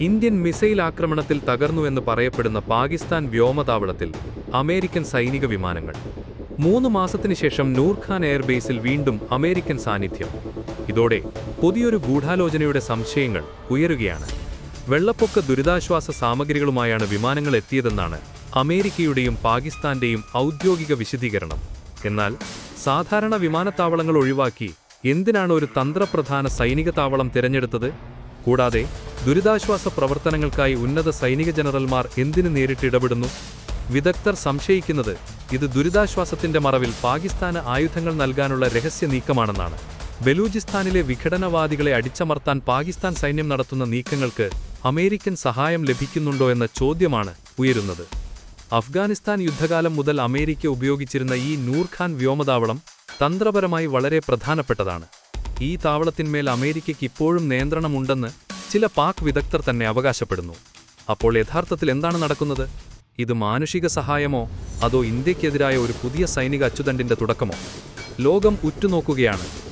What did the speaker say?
Indian missile ആക്രമണത്തിൽ തകർന്നുവെന്ന് പറയപ്പെടുന്ന Pakistan വ്യോമതാവളത്തിൽ American സൈനിക വിമാനങ്ങൾ. മൂന്ന് മാസത്തിന് ശേഷം നൂർഖാൻ എയർബേസിൽ വീണ്ടും അമേരിക്കൻ സാന്നിധ്യം. ഇതോടെ പുതിയൊരു ഗൂഢാലോചനയുടെ സംശയങ്ങൾ ഉയരുകയാണ്. വെള്ളപ്പൊക്ക ദുരിതാശ്വാസ സാമഗ്രികളുമായാണ് വിമാനങ്ങൾ എത്തിയതെന്നാണ് അമേരിക്കയുടെയും പാകിസ്ഥാന്റെയും ഔദ്യോഗിക വിശദീകരണം. എന്നാൽ സാധാരണ വിമാനത്താവളങ്ങൾ ഒഴിവാക്കി എന്തിനാണ് ഒരു തന്ത്രപ്രധാന സൈനിക താവളം തിരഞ്ഞെടുത്തത്? കൂടാതെ ദുരിതാശ്വാസ പ്രവർത്തനങ്ങൾക്കായി ഉന്നത സൈനിക ജനറൽമാർ എന്തിനു നേരിട്ട് ഇടപെടുന്നു? വിദഗ്ധർ സംശയിക്കുന്നത് ഇത് ദുരിതാശ്വാസത്തിന്റെ മറവിൽ പാകിസ്ഥാന് ആയുധങ്ങൾ നൽകാനുള്ള രഹസ്യ നീക്കമാണെന്നാണ്. ബലൂചിസ്ഥാനിലെ വിഘടനവാദികളെ അടിച്ചമർത്താൻ പാകിസ്ഥാൻ സൈന്യം നടത്തുന്ന നീക്കങ്ങൾക്ക് അമേരിക്കൻ സഹായം ലഭിക്കുന്നുണ്ടോ എന്ന ചോദ്യമാണ് ഉയരുന്നത്. അഫ്ഗാനിസ്ഥാൻ യുദ്ധകാലം മുതൽ അമേരിക്ക ഉപയോഗിച്ചിരുന്ന ഈ നൂർഖാൻ വ്യോമതാവളം തന്ത്രപരമായി വളരെ പ്രധാനപ്പെട്ടതാണ്. ഈ താവളത്തിന്മേൽ അമേരിക്കയ്ക്ക് ഇപ്പോഴും നിയന്ത്രണമുണ്ടെന്ന് ചില പാക് വിദഗ്ധർ തന്നെ അവകാശപ്പെടുന്നു. അപ്പോൾ യഥാർത്ഥത്തിൽ എന്താണ് നടക്കുന്നത്? ഇത് മാനുഷിക സഹായമോ അതോ ഇന്ത്യക്കെതിരായ ഒരു പുതിയ സൈനിക അച്ചുതണ്ടിന്റെ തുടക്കമോ? ലോകം ഉറ്റുനോക്കുകയാണ്.